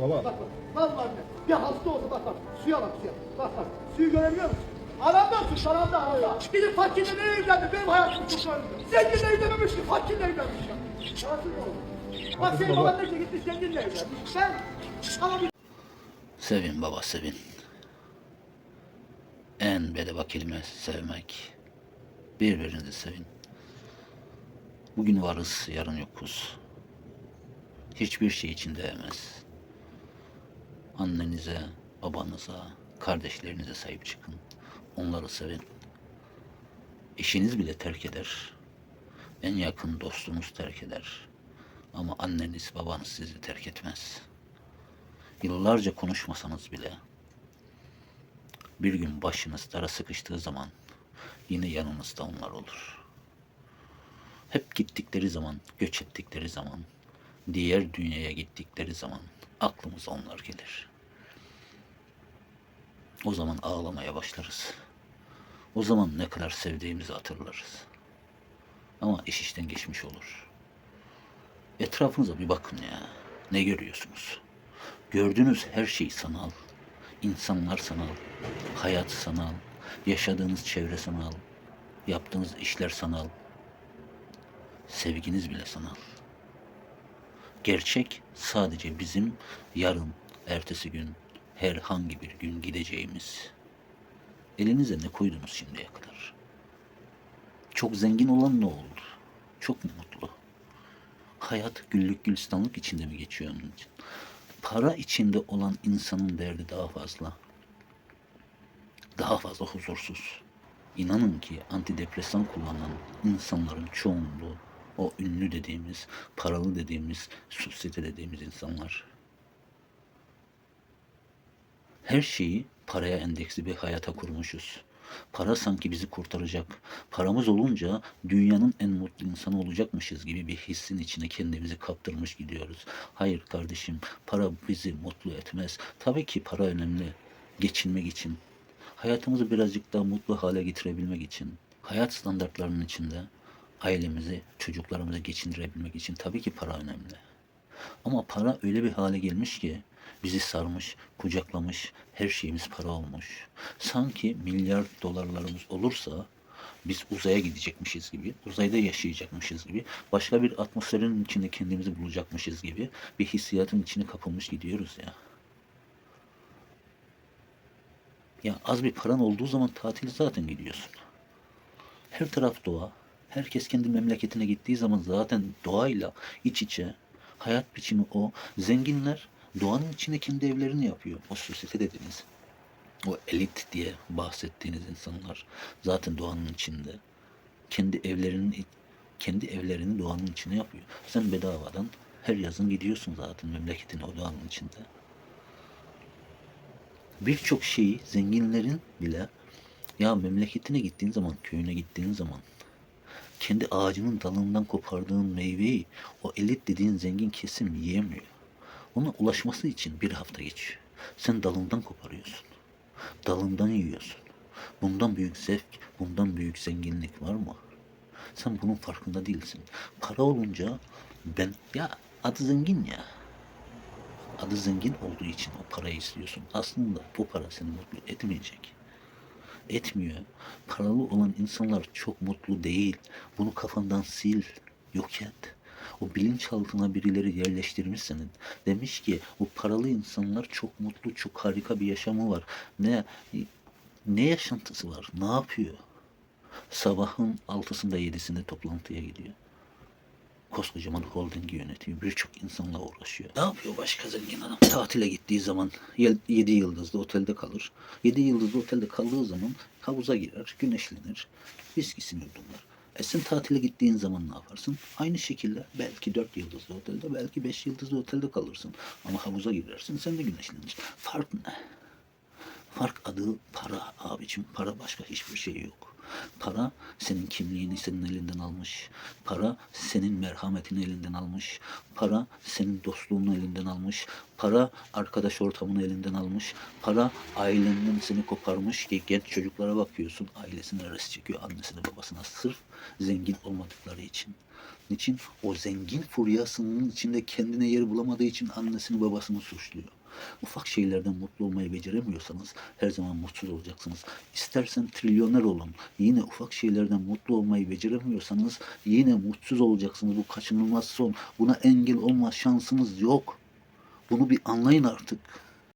Baba. Bak bak. Vallahi bir hasta olsa bak bak. Suya bak suya. Bak bak. Suyu göremiyor musun? Aramda suç, aramda aramda. Gidip fakirle ne evlendi? Benim hayatımı kurtardı. Zenginle evlememiş ki, fakirle evlenmiş ya. Nasıl olur? Bak senin baba. baban da gitti zenginle evlenmiş. Ben bir Sevin baba sevin. En bedava kelime sevmek. Birbirinizi sevin. Bugün varız, yarın yokuz. Hiçbir şey için değmez. Annenize, babanıza, kardeşlerinize sahip çıkın. Onları sevin. Eşiniz bile terk eder. En yakın dostunuz terk eder. Ama anneniz, babanız sizi terk etmez. Yıllarca konuşmasanız bile bir gün başınız dara sıkıştığı zaman yine yanınızda onlar olur. Hep gittikleri zaman, göç ettikleri zaman, diğer dünyaya gittikleri zaman aklımıza onlar gelir. O zaman ağlamaya başlarız. O zaman ne kadar sevdiğimizi hatırlarız. Ama iş işten geçmiş olur. Etrafınıza bir bakın ya. Ne görüyorsunuz? Gördüğünüz her şey sanal. İnsanlar sanal. Hayat sanal. Yaşadığınız çevre sanal. Yaptığınız işler sanal. Sevginiz bile sanal. Gerçek sadece bizim yarın, ertesi gün, herhangi bir gün gideceğimiz. Elinize ne koydunuz şimdiye kadar? Çok zengin olan ne oldu? Çok mu mutlu? Hayat güllük gülistanlık içinde mi geçiyor onun için? Para içinde olan insanın derdi daha fazla. Daha fazla huzursuz. İnanın ki antidepresan kullanan insanların çoğunluğu o ünlü dediğimiz, paralı dediğimiz, sosyete dediğimiz insanlar. Her şeyi paraya endeksli bir hayata kurmuşuz. Para sanki bizi kurtaracak. Paramız olunca dünyanın en mutlu insanı olacakmışız gibi bir hissin içine kendimizi kaptırmış gidiyoruz. Hayır kardeşim, para bizi mutlu etmez. Tabii ki para önemli. Geçinmek için. Hayatımızı birazcık daha mutlu hale getirebilmek için. Hayat standartlarının içinde ailemizi, çocuklarımızı geçindirebilmek için tabii ki para önemli. Ama para öyle bir hale gelmiş ki bizi sarmış, kucaklamış, her şeyimiz para olmuş. Sanki milyar dolarlarımız olursa biz uzaya gidecekmişiz gibi, uzayda yaşayacakmışız gibi, başka bir atmosferin içinde kendimizi bulacakmışız gibi bir hissiyatın içine kapılmış gidiyoruz ya. Ya az bir paran olduğu zaman tatile zaten gidiyorsun. Her taraf doğa. Herkes kendi memleketine gittiği zaman zaten doğayla iç içe. Hayat biçimi o. Zenginler doğanın içinde kendi evlerini yapıyor. O sosyete dediğiniz. O elit diye bahsettiğiniz insanlar zaten doğanın içinde. Kendi evlerinin kendi evlerini doğanın içine yapıyor. Sen bedavadan her yazın gidiyorsun zaten memleketine o doğanın içinde. Birçok şeyi zenginlerin bile ya memleketine gittiğin zaman, köyüne gittiğin zaman kendi ağacının dalından kopardığın meyveyi o elit dediğin zengin kesim yiyemiyor. Ona ulaşması için bir hafta geçiyor. Sen dalından koparıyorsun. Dalından yiyorsun. Bundan büyük zevk, bundan büyük zenginlik var mı? Sen bunun farkında değilsin. Para olunca ben ya adı zengin ya. Adı zengin olduğu için o parayı istiyorsun. Aslında bu para seni mutlu etmeyecek etmiyor. Paralı olan insanlar çok mutlu değil. Bunu kafandan sil, yok et. O bilinçaltına birileri yerleştirmiş senin. Demiş ki bu paralı insanlar çok mutlu, çok harika bir yaşamı var. Ne ne yaşantısı var? Ne yapıyor? Sabahın altısında yedisinde toplantıya gidiyor. Koskocaman holdingi yönetiyor. Birçok insanla uğraşıyor. Ne yapıyor başka zengin adam? Tatile gittiği zaman 7 yıldızlı otelde kalır. 7 yıldızlı otelde kaldığı zaman havuza girer, güneşlenir, viskisini yudumlar. E sen tatile gittiğin zaman ne yaparsın? Aynı şekilde belki 4 yıldızlı otelde, belki 5 yıldızlı otelde kalırsın. Ama havuza girersin, sen de güneşlenir. Fark ne? Fark adı para abicim. Para başka hiçbir şey yok. Para senin kimliğini senin elinden almış. Para senin merhametini elinden almış. Para senin dostluğunu elinden almış. Para arkadaş ortamını elinden almış. Para ailenden seni koparmış ki genç çocuklara bakıyorsun. Ailesine res çekiyor annesine babasına sırf zengin olmadıkları için. Niçin? O zengin furyasının içinde kendine yer bulamadığı için annesini babasını suçluyor. Ufak şeylerden mutlu olmayı beceremiyorsanız her zaman mutsuz olacaksınız. İstersen trilyoner olun. Yine ufak şeylerden mutlu olmayı beceremiyorsanız yine mutsuz olacaksınız. Bu kaçınılmaz son. Buna engel olma şansınız yok. Bunu bir anlayın artık.